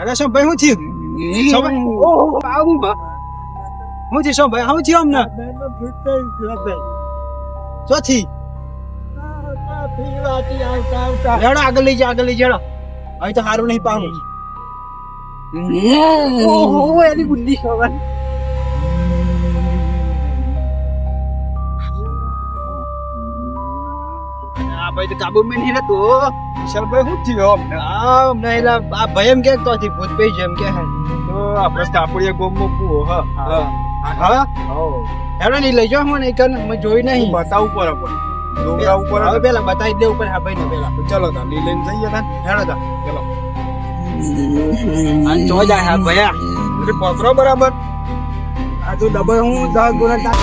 અરે શું ભાઈ હું થયું? આવું હું થયું શું ભાઈ? હું થયું અમને? ચોથી જડો આગળ લઈ જા આગળ લઈ જડો અહીં તો સારું નહીં પાવું ઓહો એની બુદ્ધિ ખબર. ભાઈ તો કાબુ મેં નહીં રહેતો વિશાલભાઈ શું થયો અમને અમને એલા આ ભાઈ એમ કે તો ભૂત ભાઈ જેમ કે હે. તો આપણે તાપડીએ ગોમ મૂકવું હા હા. હા હેડો નહીં લઈ જાઓ મને એક મેં જોઈ નહીં. બતાવું પડે પણ ડોંગરા ઉપર હવે પેલા બતાવી દે ઉપર હા ભાઈ ને પેલા. ચલો તા લઈ લઈને જઈએ તા હેડો તા ચલો. આ જો જાય હા ભયા એટલે પકડો બરાબર. આ તો ડબલ હું દસ ગુના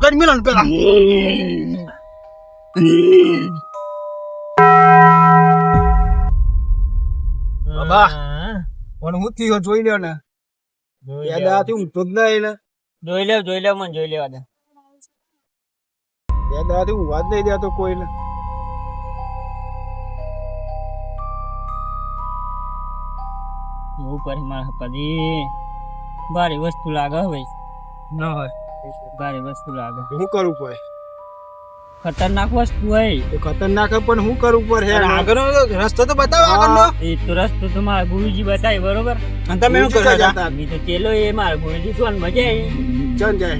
ઊંચું કરી મેલો પેલા. બાબા પણ હું થયો જોઈ લ્યો ને. યાદ આતી ઊંઘતો જ નહીં ને. જોઈ લે જોઈ લેવ મને જોઈ લેવા દે. યાદ આતી ઊંઘવા જ નહીં દેતો કોઈને. એવું કરી મારે કદી ભારે વસ્તુ લાગે હવે. ના હોય. ભારે વસ્તુ લાગે. શું કરવું પડે? ખતરનાક વસ્તુ હોય. તો ખતરનાક પણ શું કરવું પડે? આગળનો રસ્તો તો બતાવો આગળનો. એ તો રસ્તો તો મારા ગુરુજી બતાવી બરોબર? અને તમે શું ગુરુજી કરો ક્યાં હતા. બી તો ચેલો એ મારા ગુરુજી શું મજા આવી? ચલ જાય.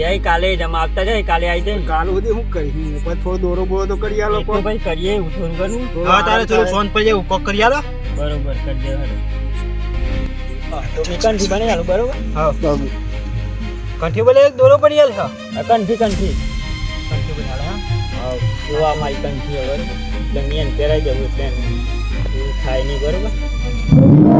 જાય કાલે જમા આવતા જાય કાલે આવી જાય. કાલ સુધી શું કરી પછી થોડો દોરો બોરો તો કરી આલો એ ભાઈ કરીએ હું થોડું કરું. હા તારે થોડું ફોન પર જાય કોક કરી આલો. બરોબર કરજે હા તો મેં કંઠી બને આલો બરોબર? હા. કંઠી બોલે દોરો પડી આલ આ કંઠી કંઠી. કંઠી બની આલ હા. જોવા મારી કંઠી હવે દંડિયાને પહેરાઈ જવું એટલે એવું થાય નહીં બરોબર?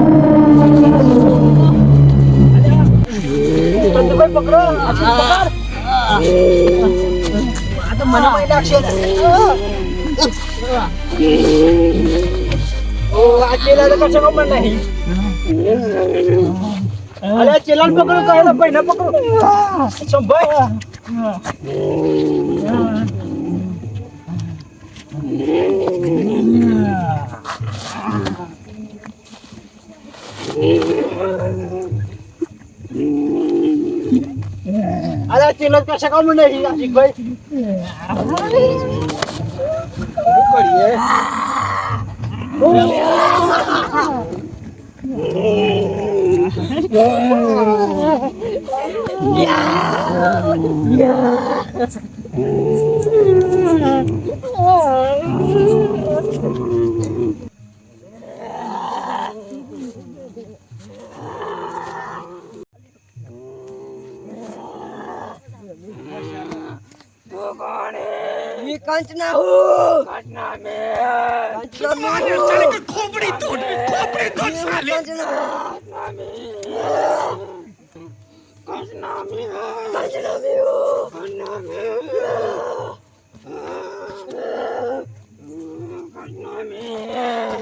આ તો મને મય લાગશે ઓ આ ચેલા તો કશો ખબર નહીં. અરે ચેલાને પકડો તો એના ભાઈને પકડો સંભાઈ અરે ચેલો તો કશો ખબર નહીં આશિકભાઈ Yeah! Yeah! Yeah! कांचना हो कांचना में कांचना मारे चले के खोपड़ी तोड़ खोपड़ी तोड़ साले कांचना कांचना में कांचना में कांचना में हो कांचना में कांचना में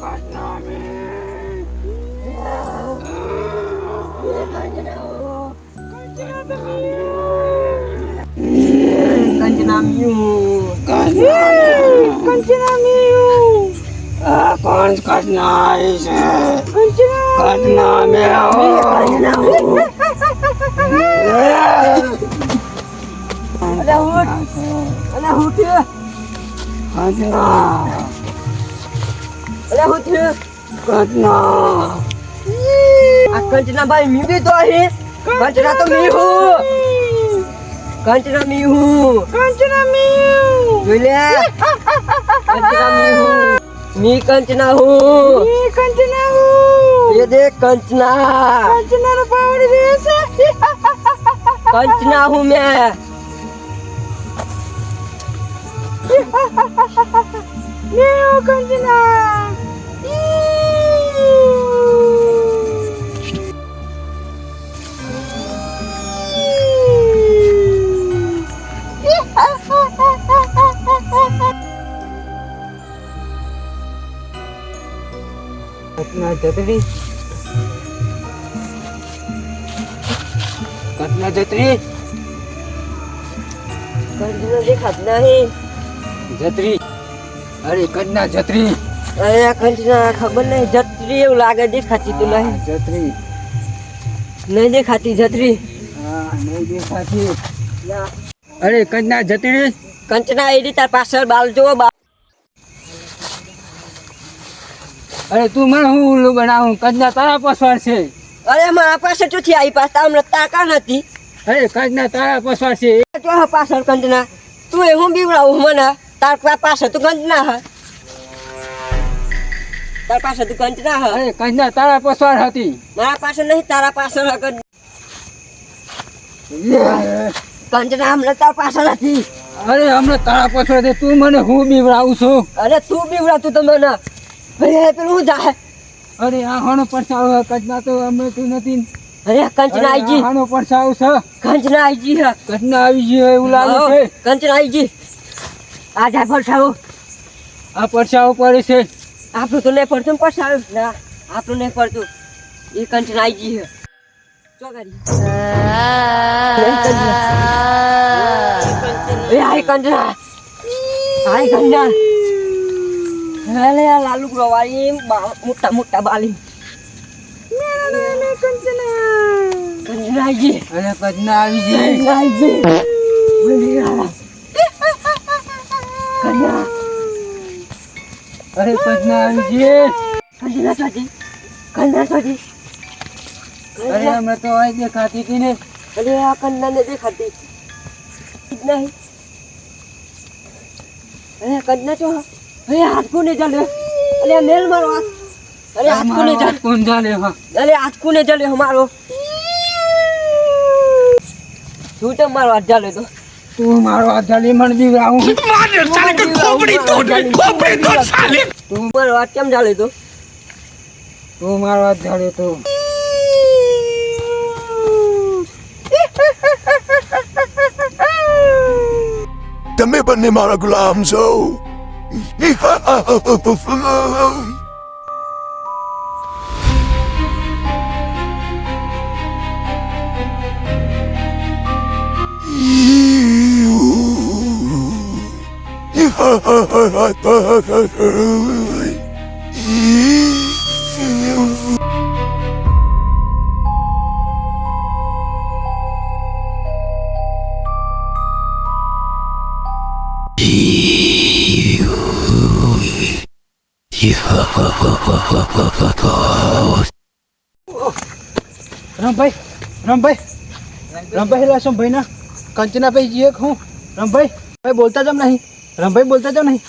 કટના મેં અલ્યા હું અલ્યા હું થયું કંચના અલ્યા હું થયું કંચના આ કંચના ભાઈ મી બી તો અહીં કંચના તો મી હું કંચના મી હું કંચના મી જોઈ લે કંચના મી હું मी कंचना हूँ मी कंचना हूँ ये देख कंचना कंचना ना पावर बेस कंचना हूँ मैं मैं हूँ कंचना જતરી કટના જતરી કંચના દેખાત નહીં. જતરી અરે કંચના છત્રી અરે કંચના ખબર નહીં જતરી એવું લાગે દેખાતી તો નહીં. છત્રી નહીં દેખાતી જતરી હા નહીં દેખાતી. અરે કંચના છત્રી કંચના એ તાર પાછળ બાલ જોવો બાલ અરે તું મને હું ઉલ્લુ બનાવું? કદના તારા પસવાર છે. અરે મારા પાસે ચોથી આવી પાસ હમણાં તાકા નથી. અરે કદના તારા પસવાર છે. તો હા પાછળ કંચના તું એ હું બીવડાવું મને? તાર પાસે તું કંચના હા. તાર પાસે તું કંચના હા. અરે કંચના તારા પસવાર હતી. મારા પાસે નહીં તારા પાસે હકત કંચ- કંચના હમણાં તાર પાછળ હતી. અરે હમણાં તારા પસવાર હતી તું મને હું બીવડાવું છું? અરે તું બીવડાતું તો મને. અરે પેલું થાય? અરે આ હાનો પરસાવ કચના તો અમે તું નથી. અરે કંચના આઈજી. હાનો પરસાવ છે. કંચના આઈજી કચના કંચના આવી ગયો એવું લાગે છે. કંચના આઈજી. આ જાય પરસાવ. આ પરસાવ પડે છે. આપણું તો નહીં પડતું પરસાવ. ના આપણું નહીં પડતું. એ કંચના આઈજી છે ચો કરી. હાય કંચના. હાય કંચના. હાલે lalu ગ્રોવાળી muta મોટા મોટા બાલી કંચના Kencana કંચના આવી ગઈ કંચના આઈજી બોલી ગયા કંચના અરે Kanchana Kencana lagi. Kencana lagi. Kanchana સોજી અરે અમે તો અહીં દેખાતી હતી ને અરે આ કંદા ને દેખાતી નહીં અરે કંદના છો અરે હાથ કોને ચાલે અરે મેલ મારો અરે હાથ કોને ચાલે. કોણ હા. અરે હાથ કોને ચાલે મારો. તું તો મારો હાથ ચાલે તો. તું મારો હાથ ચાલે મને બીવડાવું તું મારો હાથ કેમ ચાલે તો? તું મારો હાથ ચાલે તો. તમે બંને મારા ગુલામ છો. Yeah. રમભાઈ રમભાઈ રમભાઈ લા શું ભાઈ ના કંચના ભાઈ જીએ હું. રમભાઈ, ભાઈ બોલતા જમ નહીં. રમભાઈ બોલતા જમ નહીં.